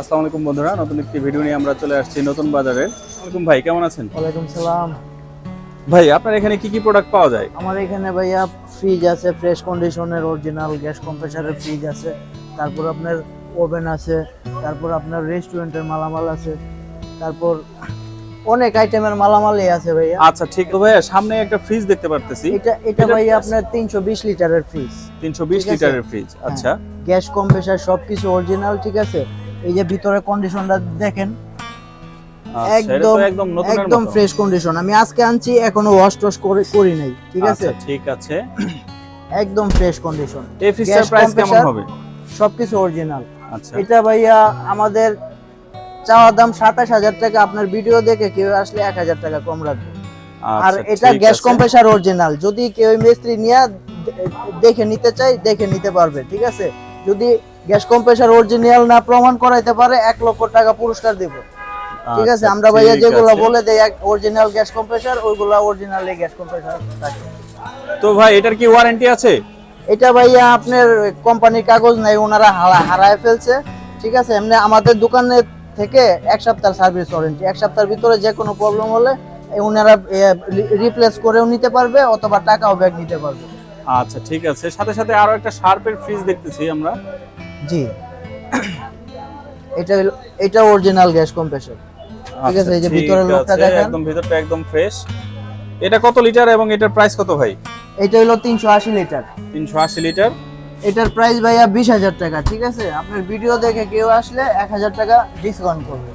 আসসালামু আলাইকুম বন্ধুরা নতুন একটি ভিডিও নিয়ে আমরা চলে আসছি নতুন বাজারে। ভাই কেমন আছেন? ওয়ালাইকুম সালাম। ভাই আপনার এখানে কি কি প্রোডাক্ট পাওয়া যায়? আমার এখানে ভাইয়া ফ্রিজ আছে ফ্রেশ কন্ডিশনের অরিজিনাল গ্যাস কম্প্রেসারের ফ্রিজ আছে তারপর আপনার ওভেন আছে তারপর আপনার রেস্টুরেন্টের মালামাল আছে তারপর অনেক আইটেমের মালামালই আছে ভাইয়া। আচ্ছা ঠিক। তো ভাইয়া সামনে একটা ফ্রিজ দেখতে পারতেছি। এটা এটা ভাইয়া আপনার তিনশো বিশ লিটারের ফ্রিজ তিনশো বিশ ঠিক আছে। লিটারের ফ্রিজ আচ্ছা। গ্যাস কম্প্রেসার সবকিছু অরিজিনাল ঠিক আছে? এই যে ভিতরে কন্ডিশনটা দেখেন আচ্ছা, একদম একদম ফ্রেশ কন্ডিশন আমি আজকে আনছি এখনও ওয়াশ টস করে করি নাই ঠিক আছে? আচ্ছা, ঠিক আছে। একদম ফ্রেশ কন্ডিশন এই Gas প্রাইস কেমন হবে? সবকিছু অরিজিনাল আচ্ছা। এটা ভাইয়া আমাদের চাওয়া দাম সাতাশ হাজার টাকা আপনার ভিডিও দেখে কেউ আসলে এক হাজার টাকা কম রাখবে। আর আচ্ছা, এটা গ্যাস। কম্প্রেসার অরিজিনাল যদি কেউ মিস্ত্রি নিয়ে দেখে নিতে চাই দেখে নিতে পারবে ঠিক আছে? যদি গ্যাস কম্প্রেসার অরিজিনাল না প্রমাণ করাইতে পারে এক লক্ষ টাকা পুরস্কার দেব। ঠিক আছে আচ্ছা, আমরা ভাইয়া যেগুলো। বলে দেই অরিজিনাল গ্যাস কম্প্রেসার ওইগুলা অরিজিনালি গ্যাস কম্প্রেসার থাকে। তো ভাই এটার কি ওয়ারেন্টি আছে? এটা ভাইয়া আপনার কোম্পানির কাগজ নাই ওনারা হারা- হারায় ফেলছে। ঠিক আছে এমনি আমাদের দোকানে থেকে এক সপ্তাহ সার্ভিস ওয়ারেন্টি এক সপ্তাহের ভিতরে যে কোনো প্রবলেম হলে ওনারা রিপ্লেস করেও নিতে পারবে অথবা টাকাও ব্যাক নিতে পারবে। আচ্ছা ঠিক আছে। সাথে সাথে আরও একটা শার্পের ফ্রিজ দেখতেছি আমরা। জি। এটা এটা অরিজিনাল গ্যাস কম্প্রেসর ঠিক আছে, এই যে আচ্ছা, ভিতরের লোকটা দেখেন। একদম ভিতরটা একদম ফ্রেশ এটা কত লিটার এবং এটার প্রাইস কত ভাই? এটা হলো তিনশো আশি লিটার তিনশো আশি লিটার এটার প্রাইস ভাইয়া বিশ হাজার টাকা ঠিক আছে? আপনার ভিডিও দেখে কেউ আসলে এক হাজার টাকা ডিসকাউন্ট করবে।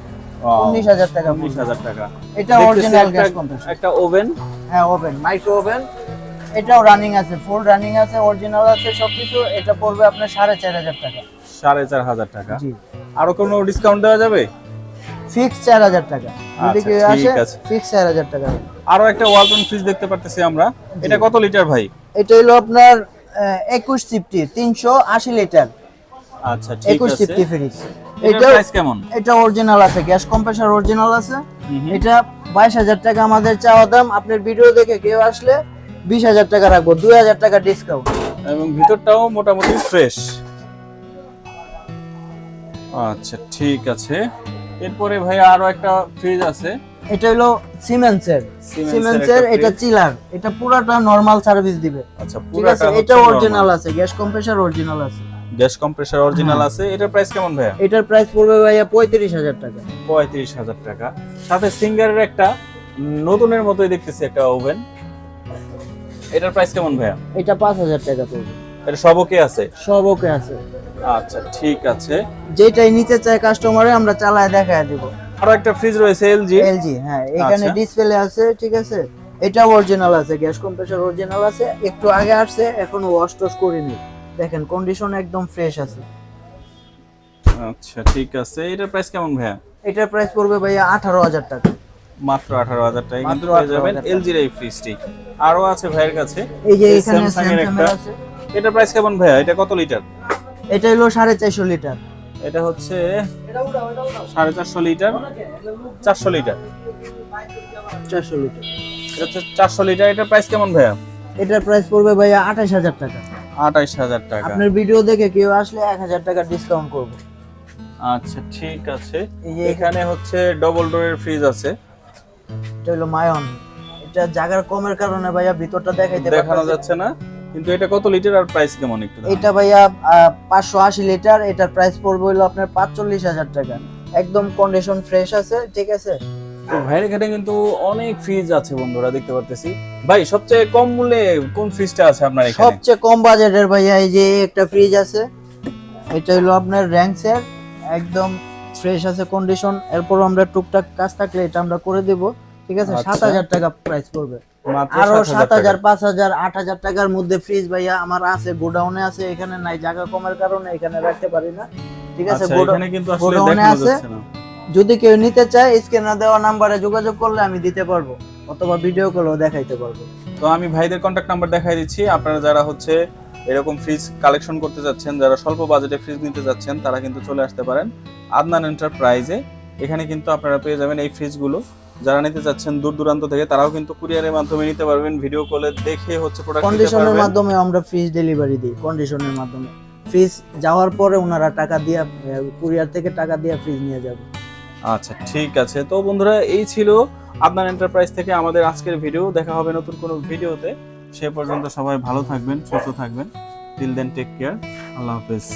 উনিশ হাজার টাকা উনিশ হাজার টাকা। এটা অরিজিনাল গ্যাস কম্প্রেসর একটা ওভেন হ্যাঁ ওভেন মাইক্রো ওভেন এটাও রানিং আছে ফুল রানিং আছে অরিজিনাল আছে সবকিছু এটা পড়বে আপনার সাড়ে চার হাজার টাকা। সাড়ে চার হাজার টাকা। জি। আরও কোনো ডিসকাউন্ট দেওয়া যাবে? ফিক্স চার হাজার টাকা। যদি আচ্ছা, কেউ আসে। ফিক্স চার হাজার টাকা। আরও একটা ওয়ালটন ফ্রিজ দেখতে পারতেছি আমরা। এটা কত লিটার ভাই? এটা হলো আপনার একুশ সিফটি তিনশো আশি লিটার আচ্ছা ঠিক একুশ সিফটি ফ্রিজ এটা প্রাইস কেমন? এটা অরিজিনাল আছে গ্যাস কম্প্রেসার অরিজিনাল আছে। এটা বাইশ হাজার টাকা আমাদের চাওয়া দাম। আপনার ভিডিও দেখে কেউ আসলে বিশ হাজার টাকা রাখব দুই হাজার টাকা ডিসকাউন্ট এবং ভিতরটাও মোটামুটি ফ্রেশ আচ্ছা ঠিক আছে। এরপরে ভাই আরও একটা ফ্রিজ আছে। এটা হলো সিমেন্সের সিমেন্সের এটা চিলার এটা পুরাটা নরমাল সার্ভিস দিবে। আচ্ছা আছে? এটা অরিজিনাল আছে গ্যাস কম্প্রেসার অরিজিনাল আছে। গ্যাস কম্প্রেসার অরিজিনাল আছে। এটার প্রাইস কেমন ভাইয়া? এটার প্রাইস পড়বে ভাইয়া পঁয়ত্রিশ হাজার টাকা। পঁয়ত্রিশ হাজার টাকা। সাথে সিঙ্গারের একটা নতুনের মতোই দেখতেছি একটা ওভেন এটার প্রাইস কেমন ভাইয়া? এটা পাঁচ হাজার টাকা পড়বে। এটা সব ওকে আছে? সব ওকে আছে। আচ্ছা ঠিক আছে। যেটাই নিতে চায় কাস্টমারে আমরা চালায় দেখায় দেবো। আরও একটা ফ্রিজ রয়েছে এলজি এলজি হ্যাঁ এখানে আচ্ছা। ডিসপ্লে আছে ঠিক আছে? এটা অরিজিনাল আছে গ্যাস কম্প্রেসার অরিজিনাল আছে একটু আগে আসছে এখনও ওয়াশ টস করিনি। দেখেন কন্ডিশন একদম ফ্রেশ আছে। আচ্ছা ঠিক আছে। এটার প্রাইস কেমন ভাইয়া? এটার প্রাইস পড়বে ভাইয়া আঠারো হাজার টাকা। মাত্র আঠারো হাজার টাকা কিন্তু পেয়ে যাবেন 18,000 এলজির এই ফ্রিজটি আরও আছে ভাইয়ের কাছে। এই যে এখানে Samsung এর একটা- আছে। এটার প্রাইস কেমন ভাইয়া? এটা কত লিটার এটা হলো সাড়ে চারশো লিটার এটা হচ্ছে সাড়ে চারশো লিটার চারশো লিটার চারশো লিটার এটা হচ্ছে চারশো লিটার এটা প্রাইস কেমন ভাইয়া? এটার প্রাইস পড়বে ভাইয়া আঠাশ হাজার টাকা। আঠাইশ হাজার টাকা। আপনার ভিডিও দেখে কেউ আসলে এক হাজার টাকা ডিসকাউন্ট করব। আচ্ছা ঠিক আছে। এখানে হচ্ছে ডবল ডোরের ফ্রিজ আছে। এটা হলো মায়ন। এটা জায়গার কমের কারণে ভাইয়া ভিতরটা দেখাইতে দেখানো যাচ্ছে না কিন্তু এটা কত লিটার আর প্রাইস কেমন একটু এটা ভাইয়া পাঁচশো আশি লিটার এটার প্রাইস পড়বে হলো আপনার পাঁচচল্লিশ হাজার টাকা। একদম কন্ডিশন ফ্রেশ আছে ঠিক আছে? তো ভাইয়ের এখানে কিন্তু অনেক ফ্রিজ আছে বন্ধুরা দেখতে পারতেছি। ভাই সবচেয়ে কম মূল্যে কোন ফ্রিজটা আছে আপনার এখানে? সবচেয়ে কম বাজেটের ভাইয়া এই যে একটা ফ্রিজ আছে এটা হলো আপনার র্যাঙ্কসের একদম ফ্রেশ আছে কন্ডিশন এরপর আমরা টুকটাক কাজ থাকলে এটা আমরা করে দেব। ঠিক আছে? আচ্ছা। সাত হাজার টাকা প্রাইস পড়বে। আরও সাত হাজার পাঁচ হাজার আট হাজার টাকার মধ্যে ফ্রিজ ভাইয়া আমার আছে গোডাউনে আছে এখানে নাই জায়গা কমের কারণে এখানে রাখতে পারি না। ঠিক আছে? আচ্ছা, গোডাউনে আছে। যদি কেউ নিতে চায় স্ক্যানার দেওয়া নাম্বারে যোগাযোগ করলে আমি দিতে পারব অথবা ভিডিও কলেও দেখাইতে পারব। তো আমি ভাইদের কন্ট্যাক্ট নাম্বার দেখাই দিচ্ছি। আপনারা যারা হচ্ছে এরকম ফ্রিজ কালেকশন করতে যাচ্ছেন যারা স্বল্প বাজেটে ফ্রিজ নিতে যাচ্ছেন তারা কিন্তু চলে আসতে পারেন। আদনান এন্টারপ্রাইজে এখানে কিন্তু আপনারা পেয়ে যাবেন এই ফ্রিজগুলো যারা নিতে যাচ্ছেন দূর দূরান্ত থেকে তারাও কিন্তু কুরিয়ারের মাধ্যমে নিতে পারবেন। ভিডিও কলে দেখে হচ্ছে প্রোডাক্ট কন্ডিশনের মাধ্যমে আমরা ফ্রিজ ডেলিভারি দিই কন্ডিশনের মাধ্যমে। ফ্রিজ যাওয়ার পরে ওনারা টাকা দিয়ে কুরিয়ার থেকে টাকা দিয়ে ফ্রিজ নিয়ে যাবে। আচ্ছা ঠিক আছে। তো বন্ধুরা এই ছিল আপনার এন্টারপ্রাইজ থেকে আমাদের আজকের ভিডিও দেখা হবে নতুন কোনো ভিডিওতে সে পর্যন্ত সবাই ভালো থাকবেন সুস্থ থাকবেন। টিল দেন টেক কেয়ার আল্লাহ হাফেজ।